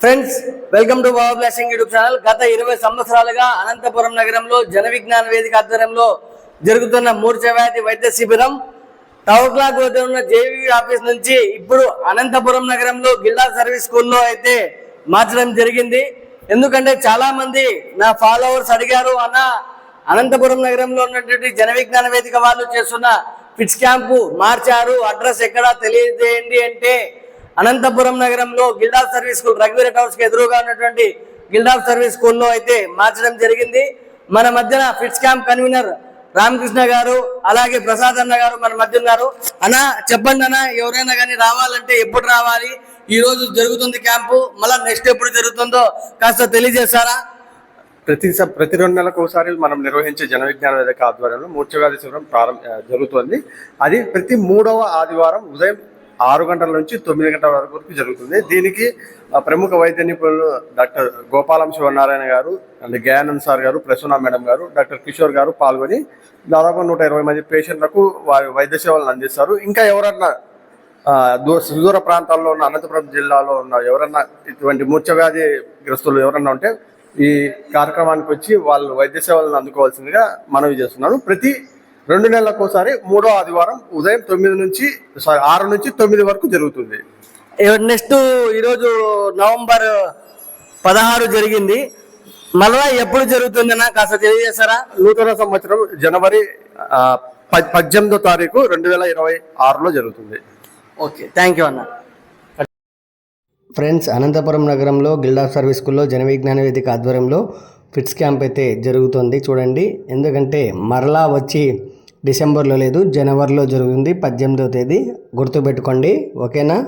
Friends welcome to Baba blessing YouTube channel గత ఇరవై సంవత్సరాలుగా అనంతపురం నగరంలో జన విజ్ఞాన వేదిక ఆధ్వర్యంలో జరుగుతున్న మూర్ఛవ్యాధి వైద్య శిబిరం టవర్ క్లాక్ వద్ద ఉన్న జేవీ ఆఫీస్ నుంచి ఇప్పుడు అనంతపురం నగరంలో గిల్లా సర్వీస్ స్కూల్లో అయితే మార్చడం జరిగింది. ఎందుకంటే చాలా మంది నా ఫాలోవర్స్ అడిగారు అన్న అనంతపురం నగరంలో ఉన్నటువంటి జన విజ్ఞాన వేదిక వాళ్ళు చేస్తున్న ఫిట్స్ క్యాంపు మార్చారు అడ్రస్ ఎక్కడా తెలియజేయండి అంటే అనంతపురం నగరంలో గిల్డాఫ్ సర్వీస్ స్కూల్ రఘువీర టవర్స్కి ఎదురుగా ఉన్నటువంటి గిల్డాఫ్ సర్వీస్ స్కూల్లో అయితే మార్చడం జరిగింది. మన మధ్యన ఫిట్స్ క్యాంప్ కన్వీనర్ రామకృష్ణ గారు అలాగే ప్రసాద్ అన్న గారు మన మధ్య ఉన్నారు. అన్న చెప్పండి అన్న ఎవరైనా కానీ రావాలంటే ఎప్పుడు రావాలి? ఈ రోజు జరుగుతుంది క్యాంపు మళ్ళీ నెక్స్ట్ ఎప్పుడు జరుగుతుందో కాస్త తెలియజేస్తారా ప్రతి ప్రతి రెండు నెలలకు ఒకసారి మనం నిర్వహించే జన విజ్ఞాన వేదిక ఆధ్వర్యంలో మూర్ఛవ్యాధి శిబిరం ప్రారంభ జరుగుతుంది. అది ప్రతి మూడవ ఆదివారం ఉదయం ఆరు గంటల నుంచి తొమ్మిది గంటల వరకు వరకు జరుగుతుంది. దీనికి ప్రముఖ వైద్య నిపుణులు డాక్టర్ గోపాలం శివనారాయణ గారు and Gayanand sir garu Prasuna madam garu doctor Kishore garu పాల్గొని దాదాపు నూట ఇరవై మంది పేషెంట్లకు వారి వైద్య సేవలను అందిస్తారు. ఇంకా ఎవరన్నా సుదూర ప్రాంతాల్లో ఉన్న అనంతపురం జిల్లాలో ఉన్న ఎవరన్నా ఇటువంటి మూర్ఛవ్యాధి గ్రస్తులు ఎవరన్నా ఉంటే ఈ కార్యక్రమానికి వచ్చి వాళ్ళు వైద్య సేవలను అందుకోవాల్సిందిగా మనవి చేస్తున్నాను. ప్రతి రెండు నెలలకు ఒకసారి మూడో ఆదివారం ఉదయం తొమ్మిది నుంచి సారీ ఆరు నుంచి తొమ్మిది వరకు జరుగుతుంది. నెక్స్ట్ ఈరోజు నవంబర్ పదహారు జరిగింది. మళ్ళా ఎప్పుడు జరుగుతుందన్నా కాస్త తెలియజేస్తారా? నూతన సంవత్సరం జనవరి పద్దెనిమిదో తారీఖు రెండు వేల ఇరవై ఆరులో జరుగుతుంది. ఓకే థ్యాంక్ యూ అన్న. ఫ్రెండ్స్ అనంతపురం నగరంలో గిల్డా సర్వీస్ స్కూల్లో జన విజ్ఞాన వేదిక ఆధ్వర్యంలో ఫిట్స్ క్యాంప్ అయితే జరుగుతుంది. చూడండి ఎందుకంటే మరలా వచ్చి డిసెంబర్లో లేదు జనవరిలో జరుగుతుంది. పద్దెనిమిదవ తేదీ గుర్తుపెట్టుకోండి. ఓకేనా?